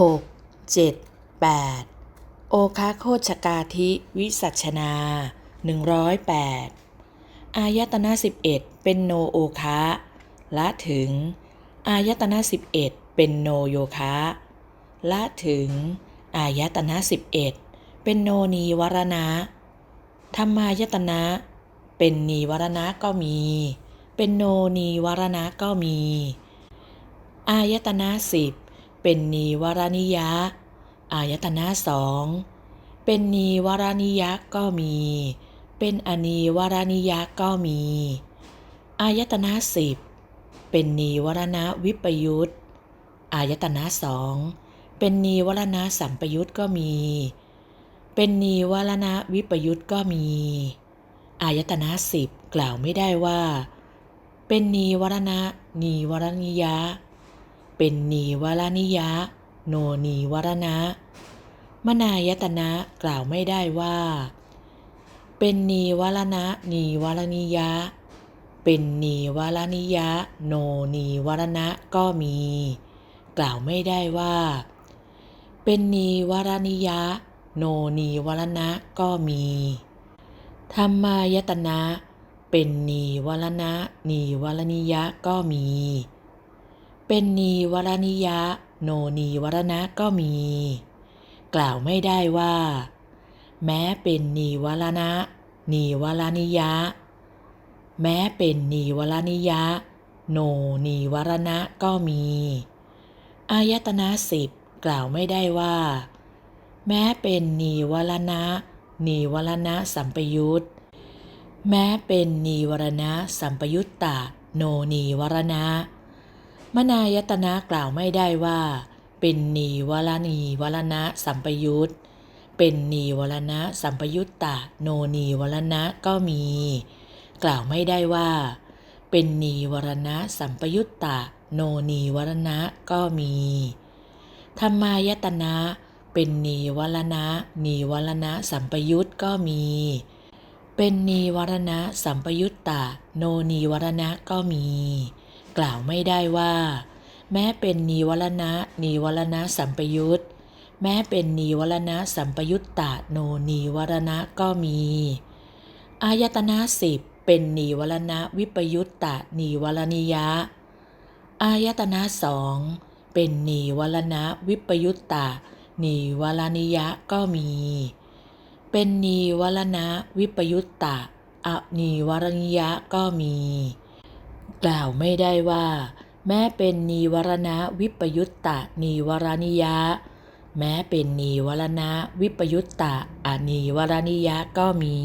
หกเจ็ดแปดโอคาโคชกาธิวิสัชนาหนึ่งร้อยแปดอายตนะสิบเอ็ดเป็นโนโอคะละถึง อายตนะสิบเอ็ดเป็นโนโยคะละถึง อายตนะสิบเอ็ดเป็นโนนีวรณะธรรมายตนะ เป็นนีวรณะก็มี เป็นโนนีวรณะก็มี อายตนะสิบ เป็นนีวรณิยะ อายตนะสอง เป็นนีวรณิยะก็มี เป็นอนีวรณิยะก็มี อายตนะสิบ เป็นนีวรณะวิปยุตอายตนะสอง เป็นนีวรณะสัมปยุตก็มี เป็นนีวรณะวิปยุตก็มี อายตนะสิบกล่าวไม่ได้ว่า เป็นนีวรณะนีวรณิยะ เป็นนีวรณิยะ โนนีวรณะ มนายตนะกล่าวไม่ได้ว่า เป็นนีวรณะนีวรณิยะ เป็นนีวรณิยะ โนนีวรณะก็มี กล่าวไม่ได้ว่า เป็นนีวรณิยะ โนนีวรณะก็มี ธรรมายตนะ เป็นนีวรณะนีวรณิยะก็มี เป็นนีวรณิยะ โนนีวรณะก็มี กล่าวไม่ได้ว่า แม้เป็นนีวรณะ นีวรณิยะ แม้เป็นนีวรณิยะ โนนีวรณะก็มี อายตนะสิบกล่าวไม่ได้ว่า แม้เป็นนีวรณะ นีวรณะสัมปยุตแม้เป็นนีวรณะสัมปยุตตะโนนีวรณะ มนายตนะกล่าวไม่ได้ว่า เป็นนีวรณีวรณะสัมปยุตเป็นนีวรณะสัมปยุตตะโนนีวรณะก็มี กล่าวไม่ได้ว่า เป็นนีวรณะสัมปยุตตะโนนีวรณะก็มีธรรมายตนะเป็นนีวรณะนีวรณะสัมปยุตก็มี เป็นนีวรณะสัมปยุตตะโนนีวรณะก็มี กล่าวไม่ได้ว่า แม้เป็นนีวรณะนีวรณะสัมปยุตแม้เป็นนีวรณะสัมปยุตตะโนนีวรณะก็มี อายตนะสิบเป็นนีวรณะวิปยุตตะนีวรณิยะ อายตนะสองเป็นนีวรณะวิปยุตตะนีวรณิยะก็มี เป็นนีวรณะวิปยุตตะอนีวรณิยะก็มี กล่าวไม่ได้ว่า แม้เป็นนีวรณะวิปยุตตะนีวรณิยะ แม้เป็นนีวรณะวิปยุตตะอนีวรณิยะก็มี